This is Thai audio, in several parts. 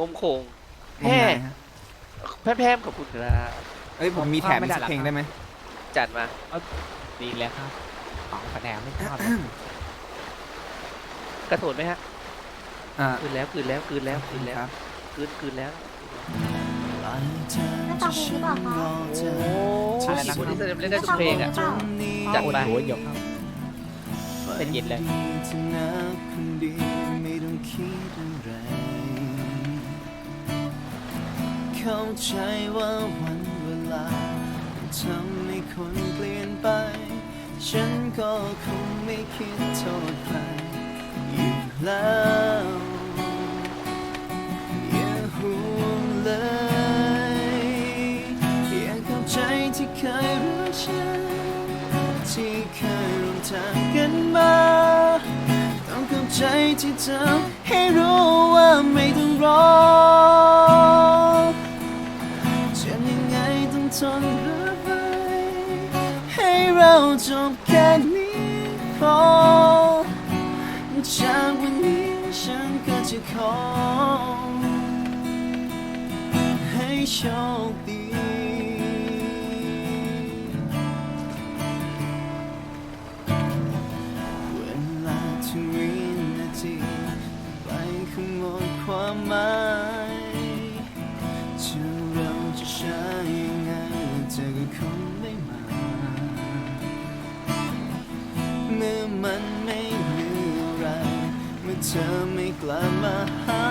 งมโค้งงมงายฮะแพร่ๆขอบคุณครับเอ้ยผมมีแถมอีกสักเพลงได้ไหมจัดมา ดีแล้วครับของคะแนนไม่ชอบกระโถนไหมฮะอ่าคืนแล้วคืนแล้วคืนแล้วคืนแล้วครับคืนคืนแล้วไม่ฟังเพลงหรือเปล่าคะโอ้ยคนที่จะเล่นได้ทุกเพลงอะจัดไปหัวหยกครับเป็นเย็นเลย เข้าใจว่าวันเวลาทำให้คนเปลี่ยนไป ฉันก็คงไม่คิดโทษใครอยู่แล้วอย่าห่วงเลยอย่าเข้าใจที่เคยรักฉัน ที่เคยร่วมทางกันมา ต้องเข้าใจที่เธอให้รู้ว่าไม่ต้อง พอจากวันนี้ฉันก็จะขอให้โชคดีเวลาทุกวินาทีไปขโมยความหมายจะเราจะใช้ยังไงเธอก็คง เธอไม่กลับมาหา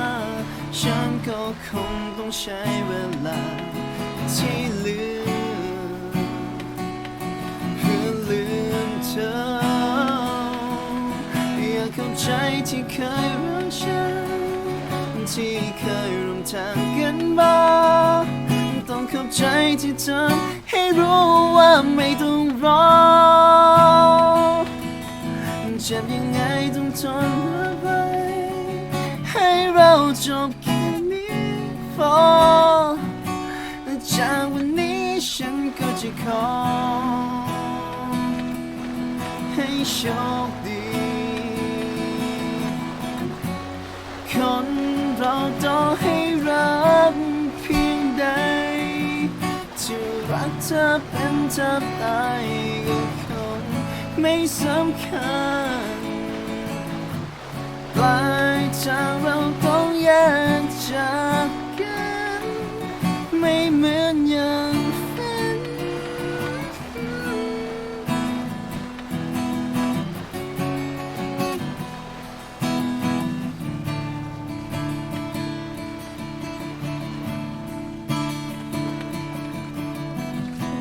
ฉันก็คงต้องใช้เวลาที่เหลือเพื่อลืมเธอ อยากเข้าใจที่เคยรักฉัน ที่เคยร่วมทางกันมาต้องเข้าใจที่เธอให้รู้ว่าไม่ต้องรอเจ็บยังไงต้องทน จบแค่นี้พอจากวันนี้ฉันก็จะขอ ให้โชคดี คนเราต้องให้รักเพียงใดจะรักเธอเป็นเธอตายก็คงไม่สำคัญปลายทางเรา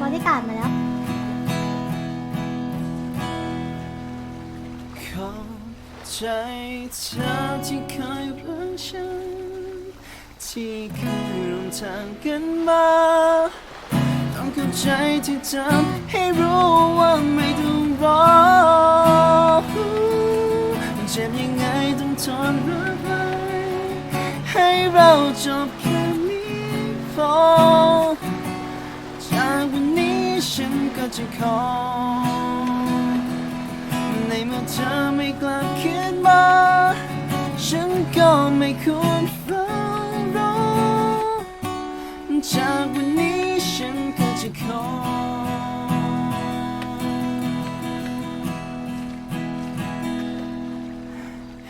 บริการมาแล้วเข้าใจเธอที่เคยรักฉัน ที่เคยร่วมทางกันมา ต้องเข้าใจที่ทำให้รู้ว่าไม่ต้องรอเจ็บยังไงต้องทนรับไว้ให้เราจบ ฉันก็จะขอ ในเมื่อเธอไม่กลับคืนมา ฉันก็ไม่ควรเฝ้ารอจากวันนี้ฉันก็จะขอ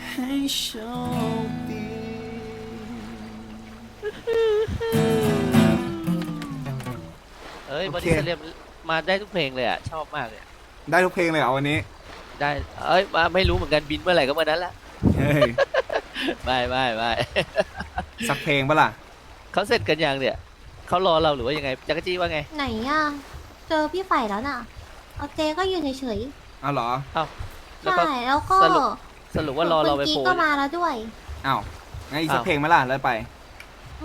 ให้โช บอดี้สเลียมมาได้ทุกเพลงเลยอะ ชอบมากเลยอะได้ทุกเพลงเลยเหรอวันนี้ได้เอ้ยมาไม่รู้เหมือนกันบินเมื่อไหร่ก็เมื่อนั้นแหละเฮ้ยไม่ไม่ไม่สักเพลงปะล่ะเขาเสร็จกันยังเนี่ยเขารอเราหรือว่ายังไงจักรจี้ว่าไง ไหนอะ เจอพี่ไฝ่แล้วน่ะ เอาเจก็ยืนเฉยเอาเหรอๆแล้วก็ ใช่แล้วก็สรุป สรุปว่ารอเราไปคุณโพลกิ๊กก็มาแล้วด้วย อ้าวงั้นอีกสักเพลงไหมล่ะแล้วไป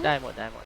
ได้หมดได้หมด